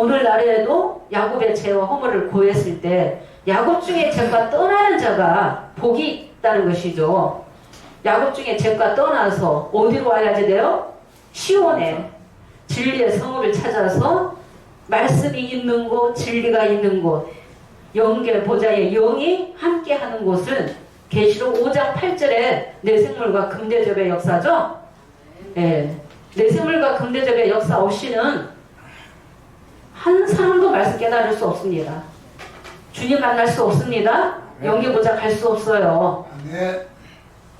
오늘날에도 야곱의 죄와 허물을 고했을 때 야곱 중에 죄가 떠나는 자가 복이 있다는 것이죠. 야곱 중에 죄가 떠나서 어디로 와야지 돼요? 시온에 진리의 성읍을 찾아서 말씀이 있는 곳, 진리가 있는 곳, 영계 보좌의 영이 함께하는 곳은 계시록 5장 8절에 내생물과 금대접의 역사죠. 예, 내생물과 금대접의 역사 없이는 한 사람도 말씀 깨달을 수 없습니다. 주님 만날 수 없습니다. 영계 보좌 갈수 없어요. 네.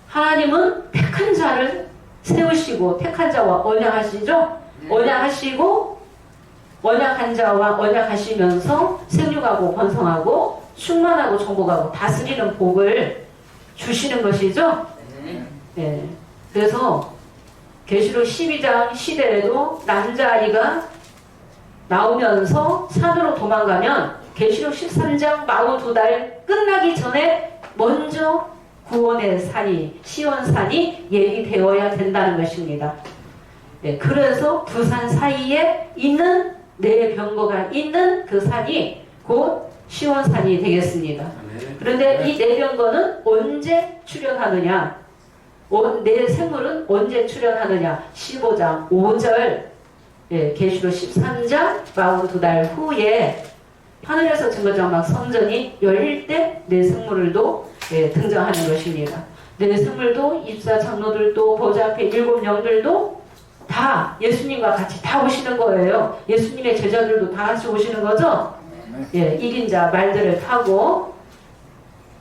하나님은 택한 자를 세우시고 택한 자와 언약하시죠. 언약하시고 언약한 자와 언약하시면서 생육하고 번성하고 충만하고 정복하고 다스리는 복을 주시는 것이죠. 예. 그래서 계시록 12장 시대에도 남자아이가 나오면서 산으로 도망가면 계시록 13장 42달 끝나기 전에 먼저 구원의 산이 시온산이 예비되어야 된다는 것입니다. 네, 그래서 두 산 사이에 있는 네 병거가 있는 그 산이 곧 시온산이 되겠습니다. 그런데 이 네 병거는 언제 출현하느냐? 어, 네 생물은 언제 출현하느냐? 15장 5절 예, 계시록 13장 42달 후에 하늘에서 증거장막 선전이 열릴 때 내 생물도 예, 등장하는 것입니다. 내 생물도 입사 장로들도 보좌 앞에 일곱 영들도 다 예수님과 같이 다 오시는 거예요. 예수님의 제자들도 다 같이 오시는 거죠. 예, 1인자 말들을 타고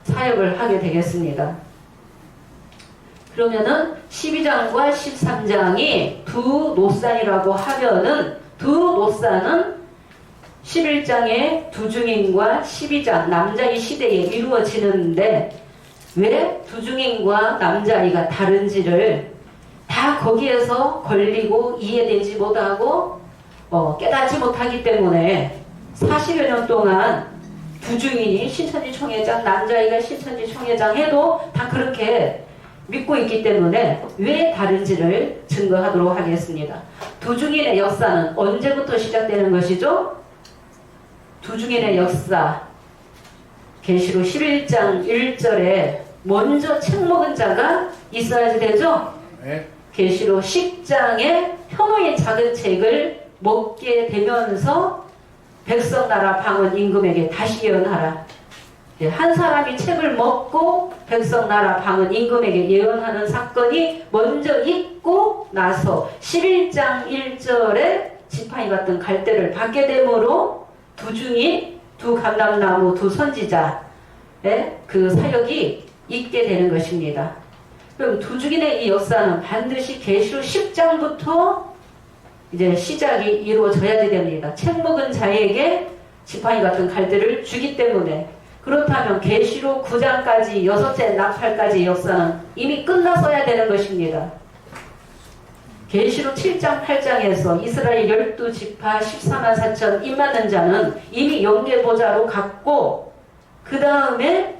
사역을 하게 되겠습니다. 그러면은 12장과 13장이 두 노산이라고 하면은 두 노산은 11장의 두 중인과 12장 남자의 시대에 이루어지는데 왜 두 중인과 남자아이가 다른지를 다 거기에서 걸리고 이해되지 못하고 어, 깨닫지 못하기 때문에 40여 년 동안 두 중인이 신천지 총회장 남자아이가 신천지 총회장 해도 다 그렇게 믿고 있기 때문에 왜 다른지를 증거하도록 하겠습니다. 두 중인의 역사는 언제부터 시작되는 것이죠? 두 중인의 역사 계시록 11장 1절에 먼저 책 먹은 자가 있어야지 되죠? 네. 계시록 10장에 현호의 작은 책을 먹게 되면서 백성 나라 방언 임금에게 다시 예언하라. 예, 한 사람이 책을 먹고 백성 나라 방언 임금에게 예언하는 사건이 먼저 있고 나서 11장 1절에 지팡이 같은 갈대를 받게 되므로 두 중이 두 감람나무 두 선지자의 그 사역이 있게 되는 것입니다. 그럼 두 중인의 이 역사는 반드시 계시록 10장부터 이제 시작이 이루어져야 됩니다. 책 먹은 자에게 지팡이 같은 갈대를 주기 때문에 그렇다면 계시록 9장까지 여섯째 나팔까지 역사는 이미 끝났어야 되는 것입니다. 계시록 7장 8장에서 이스라엘 12지파 14만 4천 입맞는 자는 이미 영계보좌로 갔고 그 다음에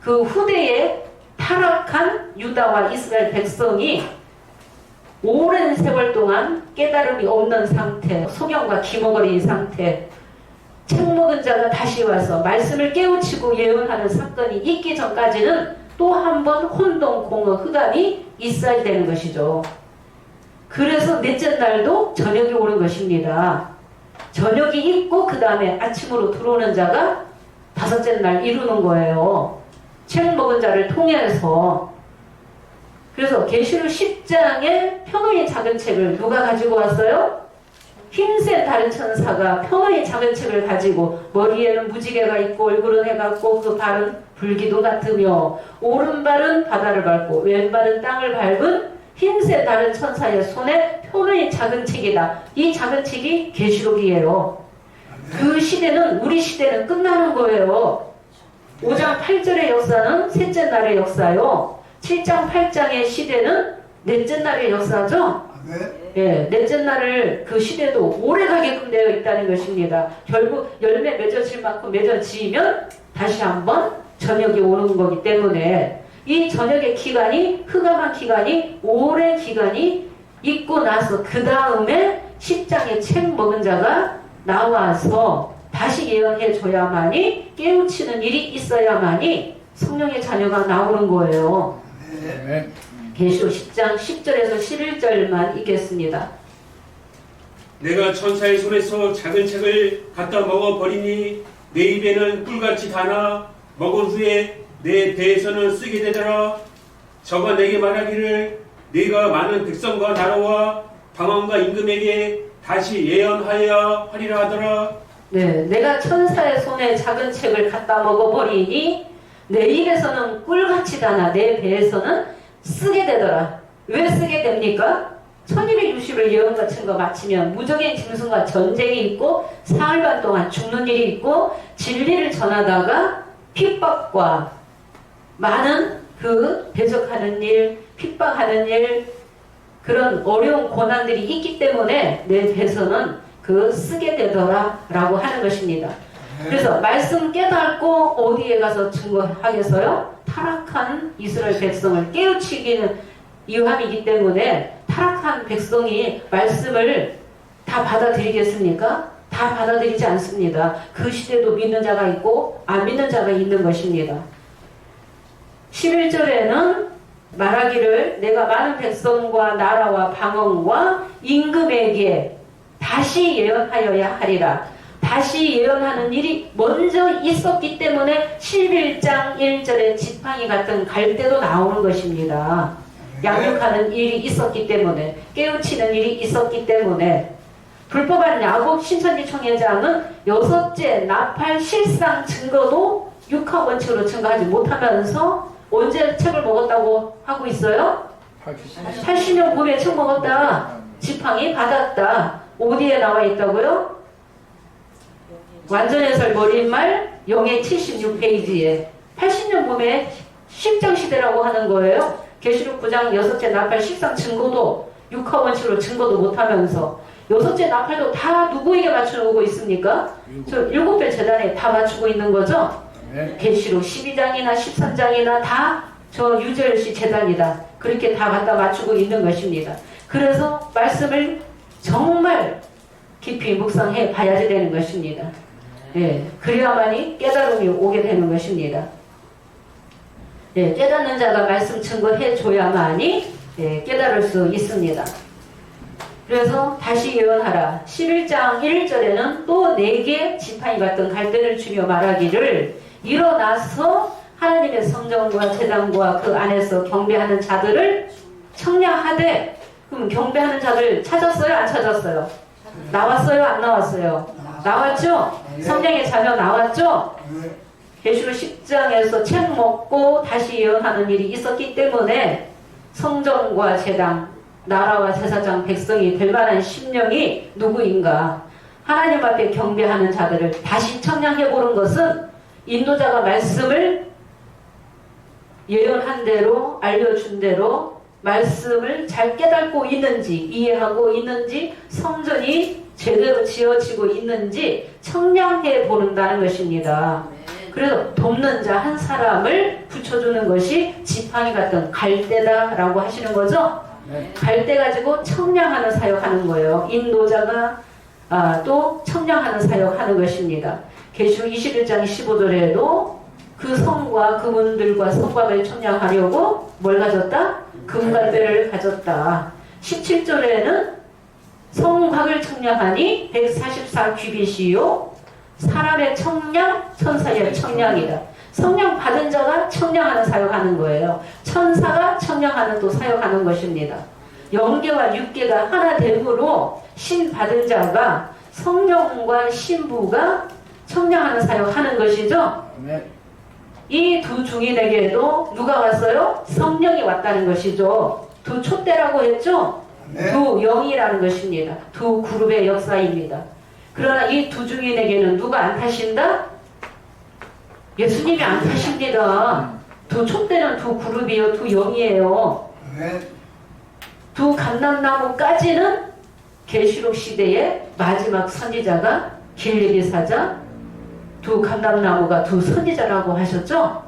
그 후대에 타락한 유다와 이스라엘 백성이 오랜 세월 동안 깨달음이 없는 상태, 소경과 기머거리인 상태, 책 먹은 자가 다시 와서 말씀을 깨우치고 예언하는 사건이 있기 전까지는 또 한 번 혼동, 공허, 흑암이 있어야 되는 것이죠. 그래서 넷째 날도 저녁이 오는 것입니다. 저녁이 있고 그 다음에 아침으로 들어오는 자가 다섯째 날 이루는 거예요. 책 먹은 자를 통해서 그래서 계시록 10장에 편호의 작은 책을 누가 가지고 왔어요? 흰색 다른 천사가 편호의 작은 책을 가지고 머리에는 무지개가 있고 얼굴은 해갖고 그 발은 불기둥 같으며 오른발은 바다를 밟고 왼발은 땅을 밟은 흰색 다른 천사의 손에 편호의 작은 책이다. 이 작은 책이 계시록이에요. 그 시대는 우리 시대는 끝나는 거예요. 5장 8절의 역사는 셋째 날의 역사요. 7장 8장의 시대는 넷째 날의 역사죠. 네. 예, 넷째 날을 그 시대도 오래 가게끔 되어 있다는 것입니다. 결국 열매 맺어질 만큼 맺어지면 다시 한번 저녁이 오는 거기 때문에 이 저녁의 기간이 흑암한 기간이 오랜 기간이 있고 나서 그 다음에 10장의 책 먹은 자가 나와서 다시 예언해 줘야만이 깨우치는 일이 있어야만이 성령의 자녀가 나오는 거예요. 아멘. 계시록 10장 10절에서 11절만 읽겠습니다. 내가 천사의 손에서 작은 책을 갖다 먹어 버리니 내 입에는 꿀같이 다나 먹은 후에 내 배에서는 쓰게 되더라. 저가 내게 말하기를 네가 많은 백성과 나라와 방언과 임금에게 다시 예언하여야 하리라 하더라. 네, 내가 천사의 손에 작은 책을 갖다 먹어버리니 내 입에서는 꿀같이 다나 내 배에서는 쓰게 되더라. 왜 쓰게 됩니까? 1260을 예언 같은 거 마치면 무적인 짐승과 전쟁이 있고 사흘 반 동안 죽는 일이 있고 진리를 전하다가 핍박과 많은 그 대적하는 일, 핍박하는 일, 그런 어려운 고난들이 있기 때문에 내 배에서는 그 쓰게 되더라 라고 하는 것입니다. 그래서 말씀 깨닫고 어디에 가서 증거하겠어요? 타락한 이스라엘 백성을 깨우치기는 이유함이기 때문에 타락한 백성이 말씀을 다 받아들이겠습니까? 다 받아들이지 않습니다. 그 시대도 믿는 자가 있고 안 믿는 자가 있는 것입니다. 11절에는 말하기를 내가 많은 백성과 나라와 방언과 임금에게 다시 예언하여야 하리라. 다시 예언하는 일이 먼저 있었기 때문에 11장 1절에 지팡이 같은 갈대도 나오는 것입니다. 양육하는 일이 있었기 때문에 깨우치는 일이 있었기 때문에 불법한 야곱 신천지 총회장은 여섯째 나팔 실상 증거도 육하 원칙으로 증거하지 못하면서 언제 책을 먹었다고 하고 있어요? 80년 후에 책 먹었다. 지팡이 받았다. 어디에 나와 있다고요? 완전해설 머릿말 영의 76페이지에 80년 몸에 십장 시대라고 하는 거예요. 계시록 9장 여섯째 나팔 십상 증거도 육하 원칙으로 증거도 못하면서 여섯째 나팔도 다 누구에게 맞추고 있습니까? 저 일곱 배 재단에 다 맞추고 있는 거죠? 계시록 12장이나 13장이나 다 저 유재열 씨 재단이다. 그렇게 다 갖다 맞추고 있는 것입니다. 그래서 말씀을 정말 깊이 묵상해 봐야지 되는 것입니다. 예, 그래야만이 깨달음이 오게 되는 것입니다. 예, 깨닫는 자가 말씀 증거해 줘야만이 예, 깨달을 수 있습니다. 그래서 다시 예언하라. 11장 1절에는 또 네개 지팡이 같은 갈대를 주며 말하기를 일어나서 하나님의 성전과 재단과 그 안에서 경배하는 자들을 청량하되 그럼 경배하는 자들 찾았어요? 안 찾았어요? 나왔어요? 안 나왔어요? 나왔죠? 성령의 자녀 나왔죠? 계시록 10장에서 책 먹고 다시 예언하는 일이 있었기 때문에 성전과 재단, 나라와 제사장 백성이 될 만한 심령이 누구인가? 하나님 앞에 경배하는 자들을 다시 청량해 보는 것은 인도자가 말씀을 예언한 대로 알려준 대로 말씀을 잘 깨닫고 있는지 이해하고 있는지 성전이 제대로 지어지고 있는지 청량해 보는다는 것입니다. 그래서 돕는 자 한 사람을 붙여주는 것이 지팡이 같은 갈대다라고 하시는 거죠. 네. 갈대 가지고 청량하는 사역하는 거예요. 인도자가 아, 또 청량하는 사역하는 것입니다. 계시록 21장 15절에도 그 성과 그분들과 성곽을 청량하려고 뭘 가졌다? 금갈대를 가졌다. 17절에는 성곽을 청량하니 144 규빗이요 사람의 청량, 천사의 청량이다. 성령 받은 자가 청량하는 사역하는 거예요. 천사가 청량하는 또 사역하는 것입니다. 영계와 육계가 하나 됨으로 신 받은 자가 성령과 신부가 청량하는 사역하는 것이죠. 아멘. 이두 중인에게도 누가 왔어요? 성령이 왔다는 것이죠. 두 촛대라고 했죠? 두 영이라는 것입니다. 두 그룹의 역사입니다. 그러나 이 두 중인에게는 누가 안 타신다? 예수님이 안 타십니다. 두 촛대는 두 그룹이요, 두 영이에요. 두 감람나무까지는 계시록 시대의 마지막 선지자가 길리비 사자, 두 감람나무가 두 선지자라고 하셨죠?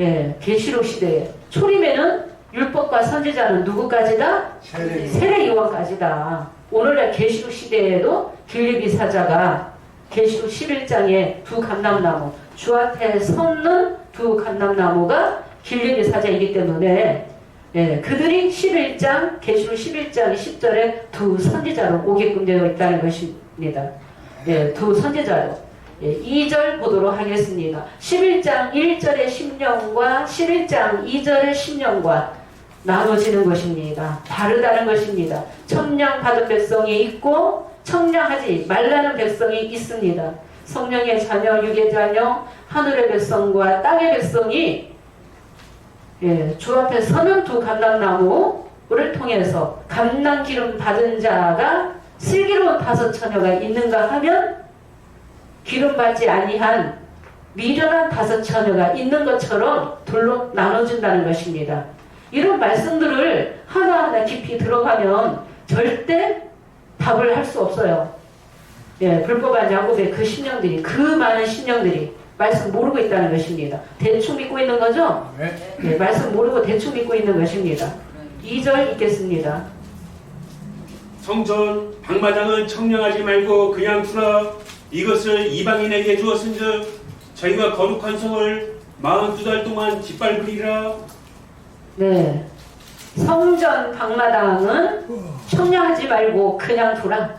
예, 계시록 시대에 초림에는 율법과 선지자는 누구까지다? 세례 대왕까지다. 오늘날 계시록 시대에도 길리비 사자가 계시록 11장에 두 감람나무 주 앞에 섰는 두 감람나무가 길리비 사자이기 때문에 예, 그들이 11장 계시록 11장 10절에 두 선지자로 오게끔 되어 있다는 것입니다. 예, 두 선지자로 예, 2절 보도록 하겠습니다. 11장 1절의 심령과 11장 2절의 심령과 나눠지는 것입니다. 다르다는 것입니다. 청량 받은 백성이 있고 청량하지 말라는 백성이 있습니다. 성령의 자녀, 육의 자녀, 하늘의 백성과 땅의 백성이 예, 주 앞에 서는 두 감람나무를 통해서 감람 기름 받은 자가 슬기로운 다섯 처녀가 있는가 하면 기름 받지 아니한 미련한 다섯 처녀가 있는 것처럼 둘로 나눠준다는 것입니다. 이런 말씀들을 하나하나 깊이 들어가면 절대 답을 할 수 없어요. 예, 불법한 야곱의 그 신령들이 그 많은 신령들이 말씀 모르고 있다는 것입니다. 대충 믿고 있는 거죠? 예, 말씀 모르고 대충 믿고 있는 것입니다. 2절 읽겠습니다. 성전 방마당은 청량하지 말고 그냥 두라 이것을 이방인에게 주었은즉 저희가 거룩한 성을 42달 동안 짓밟으리라 네. 성전 방마당은 청량하지 말고 그냥 두라.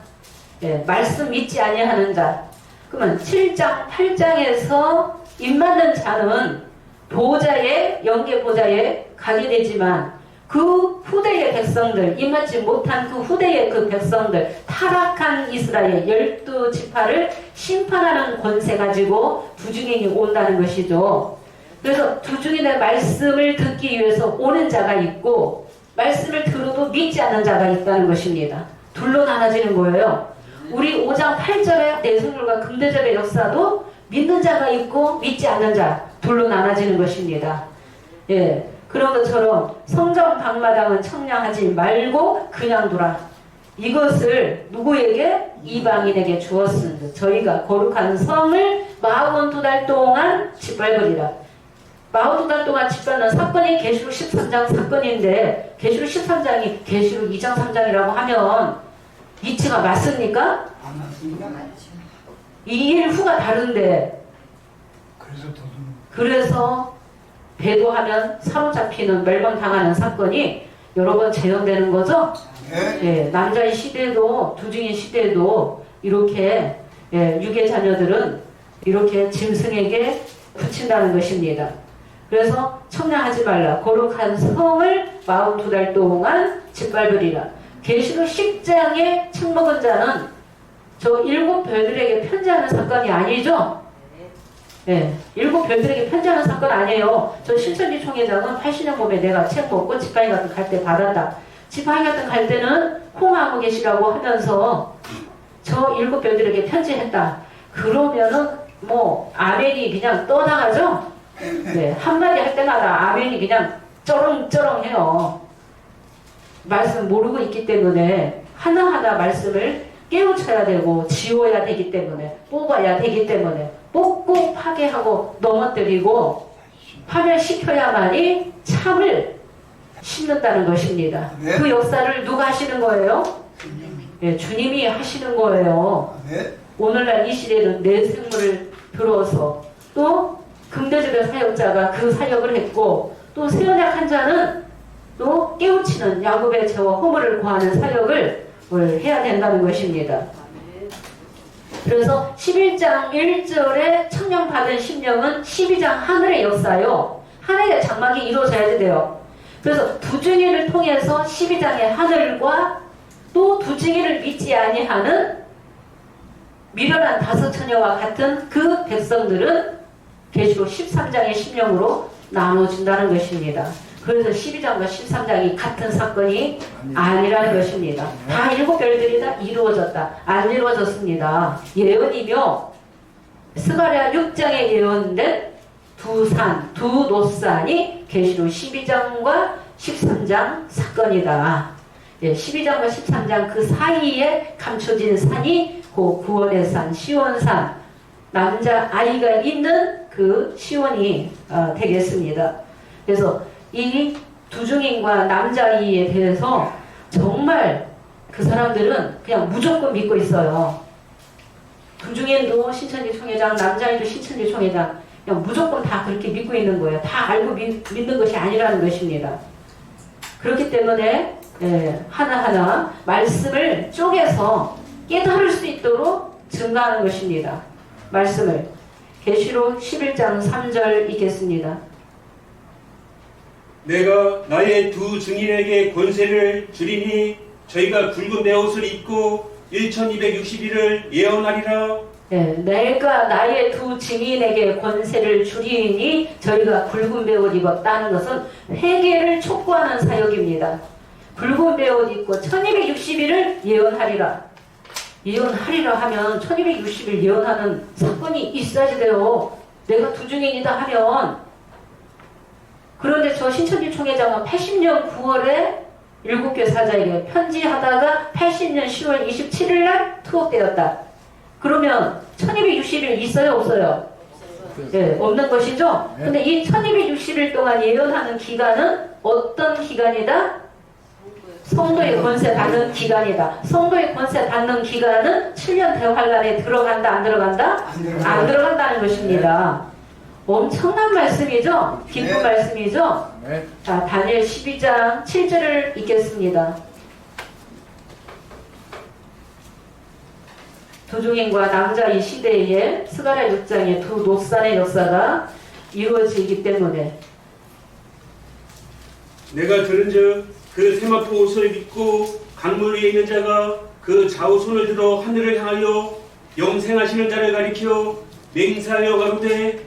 예, 말씀 믿지 아니하는 자. 그러면 7장, 8장에서 입 맞는 자는 보좌에 영계 보좌에 가게 되지만 그 후대의 백성들 입맞지 못한 그 후대의 그 백성들 타락한 이스라엘 열두 지파를 심판하는 권세 가지고 두중인이 온다는 것이죠. 그래서 두중인의 말씀을 듣기 위해서 오는 자가 있고 말씀을 들어도 믿지 않는 자가 있다는 것입니다. 둘로 나눠지는 거예요. 우리 5장 8절의 내성물과 금대접의 역사도 믿는 자가 있고 믿지 않는 자 둘로 나눠지는 것입니다. 예, 그런 것처럼 성전 방마당은 청량하지 말고 그냥 두라. 이것을 누구에게 이방인에게 주었습니다. 저희가 거룩한 성을 42달 동안 짓밟으리라. 42달 동안 짓밟는 사건이 계시록 13장 사건인데 계시록 13장이 계시록 2장 3장이라고 하면 이치가 맞습니까? 안 맞습니다. 이일 후가 다른데 그래서 도둑 그래서 배도하면 사로잡히는 멸망당하는 사건이 여러 번 재현되는 거죠. 네. 예, 남자의 시대도 두중의 시대도 이렇게 예, 유괴 자녀들은 이렇게 짐승에게 붙인다는 것입니다. 그래서 청량하지 말라 거룩한 성을 42달 동안 짓밟으리라. 계시록 10장에 책먹은 자는 저 일곱 별들에게 편지하는 사건이 아니죠? 예, 일곱 별들에게 편지하는 사건 아니에요. 저 신천지 총회장은 80년 몸에 내가 책 먹고 지팡이 같은 갈 때 받았다. 지팡이 같은 갈 때는 홍하고 계시라고 하면서 저 일곱 별들에게 편지했다. 그러면은 뭐 아멘이 그냥 떠나가죠? 네, 한마디 할 때마다 아멘이 그냥 쩌렁쩌렁 해요. 말씀 모르고 있기 때문에 하나하나 말씀을 깨우쳐야 되고 지워야 되기 때문에 뽑아야 되기 때문에 뽑고 파괴하고 넘어뜨리고 파멸시켜야만이 참을 심는다는 것입니다. 네. 그 역사를 누가 하시는 거예요? 예, 주님이 하시는 거예요. 네. 오늘날 이 시대는 내 생물을 들어서 또 금대접의 사역자가 그 사역을 했고 또 세언약 한 자는 또 깨우치는 야곱의 죄와 허물을 구하는 사역을 뭘 해야 된다는 것입니다. 그래서 11장 1절에 청령 받은 심령은 12장 하늘의 역사요. 하늘의 장막이 이루어져야 돼요. 그래서 두중이를 통해서 12장의 하늘과 또 두중이를 믿지 아니하는 미련한 다섯 처녀와 같은 그 백성들은 계시록 13장의 심령으로 나눠준다는 것입니다. 그래서 12장과 13장이 같은 사건이 아니라는 것입니다. 다 일곱 별들이 다 이루어졌다. 안 이루어졌습니다. 예언이며 스가랴 6장에 예언된 두 산, 두 노산이 계시록 12장과 13장 사건이다. 예, 12장과 13장 그 사이에 감춰진 산이 그 구원의 산, 시원산, 남자 아이가 있는 그 시원이 어, 되겠습니다. 그래서 이 두중인과 남자아이에 대해서 정말 그 사람들은 그냥 무조건 믿고 있어요. 두중인도 신천지 총회장, 남자인도 신천지 총회장, 그냥 무조건 다 그렇게 믿고 있는 거예요. 다 알고 믿, 믿는 것이 아니라는 것입니다. 그렇기 때문에 예, 하나하나 말씀을 쪼개서 깨달을 수 있도록 증가하는 것입니다. 말씀을 계시록 11장 3절 읽겠습니다. 내가 나의 두 증인에게 권세를 주리니 저희가 굵은 베옷을 입고 1260일을 예언하리라 예, 내가 나의 두 증인에게 권세를 주리니 저희가 붉은 배옷 입었다는 것은 회개를 촉구하는 사역입니다. 붉은 배옷 입고 1260일을 예언하리라. 예언하리라 하면 1260일 예언하는 사건이 있어야지 돼요. 내가 두 증인이다 하면 그런데 저 신천지 총회장은 80년 9월에 일곱 개 사자에게 편지하다가 80년 10월 27일 날 투옥되었다. 그러면 1260일 있어요 없어요? 네, 없는 것이죠. 네. 근데 이 1260일 동안 예언하는 기간은 어떤 기간이다? 성도의 권세 받는 기간이다. 성도의 권세 받는 기간은 7년 대환란에 들어간다 안 들어간다? 안 들어간다는 것입니다. 엄청난 말씀이죠? 깊은 네. 말씀이죠? 네. 자, 다니엘 12장 7절을 읽겠습니다. 도중인과 남자의 시대에 스가랴 6장의 두 노산의 역사가 이루어지기 때문에 내가 들은 즉 그 세마포 옷을 입고 강물 위에 있는 자가 그 좌우 손을 들어 하늘을 향하여 영생하시는 자를 가리켜 맹세하여 가로되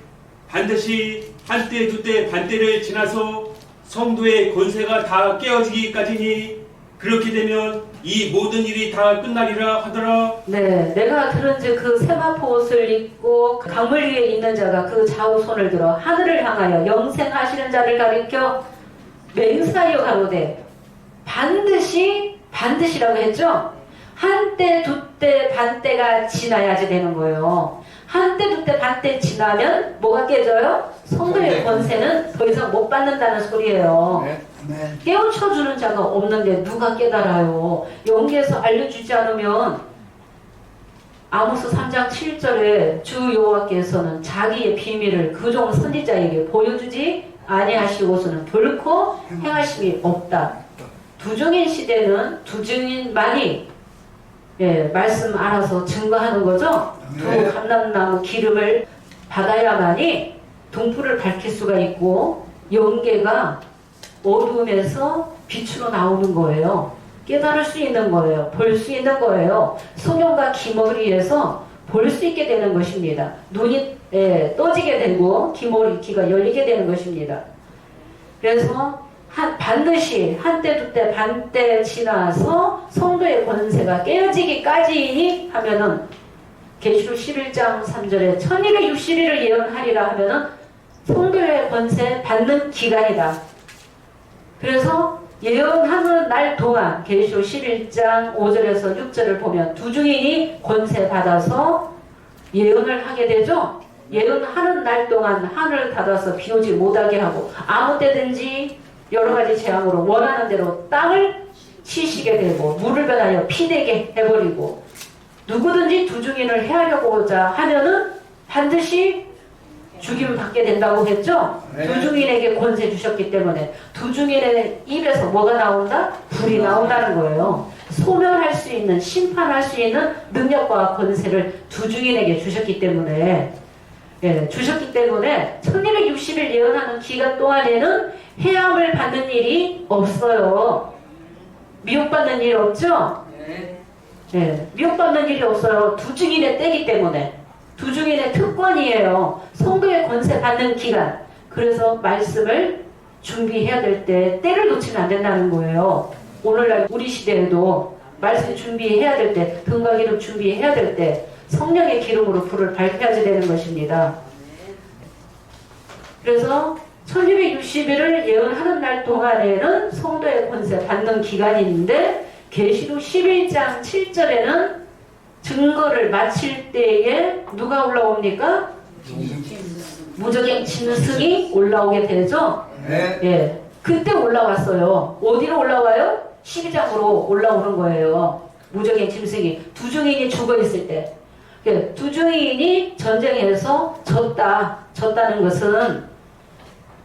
반드시 한때 두때 반때를 지나서 성도의 권세가 다 깨어지기까지니 그렇게 되면 이 모든 일이 다 끝나리라 하더라. 네, 내가 들은즉 그 세마포 옷을 입고 그 강물 위에 있는 자가 그 좌우 손을 들어 하늘을 향하여 영생하시는 자를 가리켜 맹사여 가로되 반드시 반드시라고 했죠. 한때 두때 반때가 지나야지 되는 거예요. 한때 두때 반때 지나면 뭐가 깨져요? 성도의 권세. 권세는 더 이상 못 받는다는 소리예요. 네. 네. 깨우쳐 주는 자가 없는데 누가 깨달아요? 연기에서 알려주지 않으면 아모스 3장 7절에 주 여호와께서는 자기의 비밀을 그종 선지자에게 보여주지 아니하시고서는 결코 행하심이 없다. 두중인 시대는 두중인만이 예, 말씀 알아서 증거하는 거죠. 네. 두 감람나무 기름을 받아야만이 동풀을 밝힐 수가 있고 영계가 어두움에서 빛으로 나오는 거예요. 깨달을 수 있는 거예요. 볼 수 있는 거예요. 소경과 기머리에서 볼 수 있게 되는 것입니다. 눈이 예, 떠지게 되고 기머리 귀가 열리게 되는 것입니다. 그래서 한, 반드시 한때 두 때 반때 지나서 성도의 권세가 깨어지기까지 하면은 계시록 11장 3절에 1260일을 예언하리라 하면은 성도의 권세 받는 기간이다. 그래서 예언하는 날 동안 계시록 11장 5절에서 6절을 보면 두 중인이 권세 받아서 예언을 하게 되죠. 예언하는 날 동안 하늘을 닫아서 비 오지 못하게 하고 아무 때든지 여러 가지 재앙으로 원하는 대로 땅을 치시게 되고 물을 변하여 피되게 해버리고 누구든지 두 중인을 해하려고자 하면은 반드시 죽임 받게 된다고 했죠? 네. 두 중인에게 권세 주셨기 때문에 두 중인의 입에서 뭐가 나온다? 불이 나온다는 거예요. 소멸할 수 있는 심판할 수 있는 능력과 권세를 두 중인에게 주셨기 때문에 예, 주셨기 때문에 1260일 예언하는 기간 동안에는 해함을 받는 일이 없어요. 미혹받는 일 없죠? 예, 미혹받는 일이 없어요. 두 증인의 때기 때문에. 두 증인의 특권이에요. 성도의 권세 받는 기간. 그래서 말씀을 준비해야 될 때 때를 놓치면 안 된다는 거예요. 오늘날 우리 시대에도 말씀 준비해야 될 때, 등과 기름 준비해야 될 때, 성령의 기름으로 불을 밝혀야지 되는 것입니다. 그래서 1260일을 예언하는 날 동안에는 성도의 권세 받는 기간인데 계시록 11장 7절에는 증거를 마칠 때에 누가 올라옵니까? 무적행 짐승이 올라오게 되죠. 네. 예. 그때 올라왔어요. 어디로 올라와요? 12장으로 올라오는 거예요. 무적의 짐승이 두 증인이 죽어 있을 때, 그두 증인이 전쟁에서 졌다, 졌다는 것은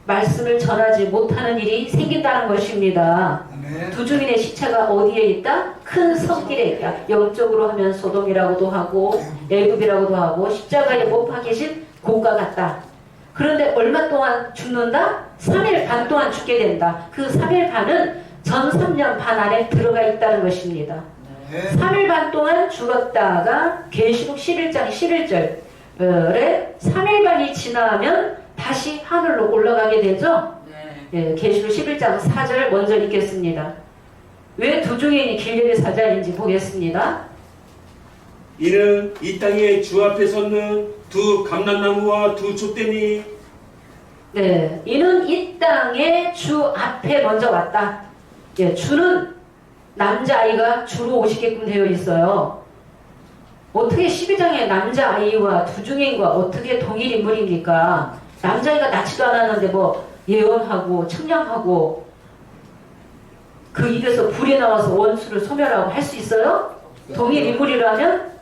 말씀을 전하지 못하는 일이 생긴다는 것입니다. 두 증인의 시체가 어디에 있다? 큰 성길에 있다. 영적으로 하면 소돔이라고도 하고 애굽이라고도 하고 십자가에 못 박히신 곳과 같다. 그런데 얼마 동안 죽는다? 3일 반 동안 죽게 된다. 그 3일 반은 전 3년 반 안에 들어가 있다는 것입니다. 네. 3일 반 동안 죽었다가 계시록 11장 11절에 3일 반이 지나면 다시 하늘로 올라가게 되죠. 예, 계시록 11장 4절 먼저 읽겠습니다. 왜두 증인이 길들의 사자인지 보겠습니다. 이는 이 땅에 주 앞에 섰는 두 감람나무와 두 촛대니 네, 이는 이 땅에 주 앞에 먼저 왔다. 예, 주는 남자아이가 주로 오시게끔 되어 있어요. 어떻게 12장의 남자아이와 두 증인과 어떻게 동일 인물입니까? 남자아이가 낳지도 않았는데 뭐 예언하고 청량하고 그 입에서 불이 나와서 원수를 소멸하고 할 수 있어요? 동일 인물이라면?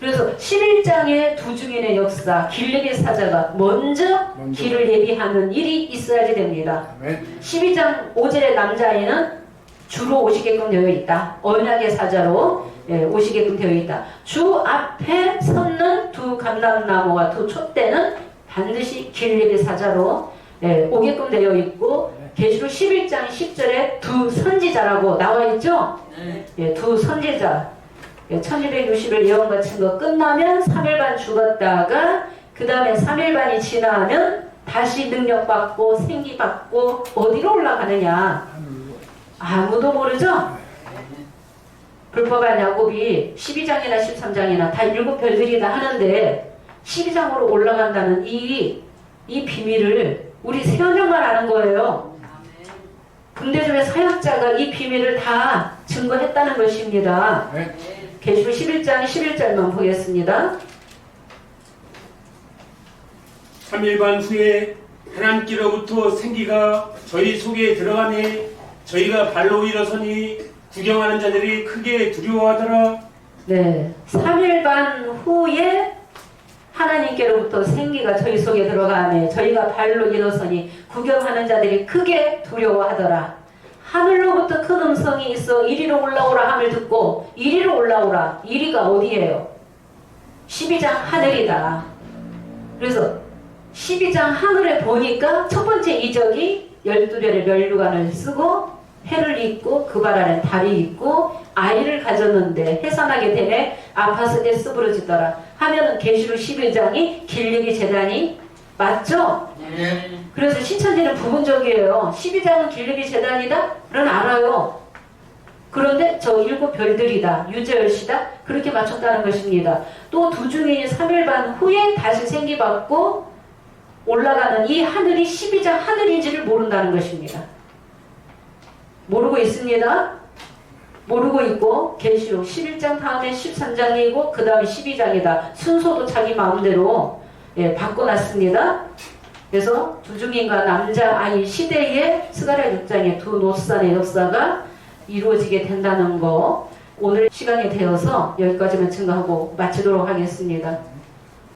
그래서 11장의 두 증인의 역사, 길르기 사자가 먼저 먼저. 길을 예비하는 일이 있어야지 됩니다. 아멘. 12장 5절의 남자아이는 주로 오시게끔 되어 있다. 언약의 사자로 예, 오시게끔 되어 있다. 주 앞에 섰는 두 감람나무와 두 촛대는 반드시 길리의 사자로 예, 오게끔 되어 있고 계시록 11장 10절에 두 선지자라고 나와 있죠. 예, 두 선지자. 예, 1260일 예언 같은 거 끝나면 3일 반 죽었다가 그 다음에 3일 반이 지나면 다시 능력받고 생기받고 어디로 올라가느냐. 아무도 모르죠? 불법한 야곱이 12장이나 13장이나 다 일곱 별들이다 하는데 12장으로 올라간다는 이, 이 비밀을 우리 세연령만 아는 거예요. 군대중의 사역자가 이 비밀을 다 증거했다는 것입니다. 아멘. 계시록 11장 11절만 보겠습니다. 3일 반 후에 하나님께로부터 생기가 저희 속에 들어가니 저희가 발로 일어서니 구경하는 자들이 크게 두려워하더라 네. 3일 반 후에 하나님께로부터 생기가 저희 속에 들어가네. 저희가 발로 일어서니 구경하는 자들이 크게 두려워하더라. 하늘로부터 큰 음성이 있어 이리로 올라오라 함을 듣고 이리로 올라오라. 이리가 어디예요? 12장 하늘이다. 그래서 12장 하늘에 보니까 첫 번째 이적이 12별의 멸류관을 쓰고 해를 입고 그발 안에 달이 있고 아이를 가졌는데 해산하게 되네. 아파서 애쓰 부러지더라. 하면은 계시록 11장이 길리기 재단이 맞죠? 아멘. 그래서 신천지는 부분적이에요. 12장은 길리기 재단이다? 는 알아요. 그런데 저 일곱 별들이다. 유재열시다? 그렇게 맞췄다는 것입니다. 또 두 중에 3일 반 후에 다시 생기받고 올라가는 이 하늘이 12장 하늘인지를 모른다는 것입니다 모르고 있습니다. 모르고 있고 계시록 11장 다음에 13장이고 그 다음에 12장이다. 순서도 자기 마음대로 예, 바꿔놨습니다. 그래서 두중인과 남자 아이 시대의 스가랴 6장의 두 노산의 역사가 이루어지게 된다는 거 오늘 시간이 되어서 여기까지만 증거하고 마치도록 하겠습니다.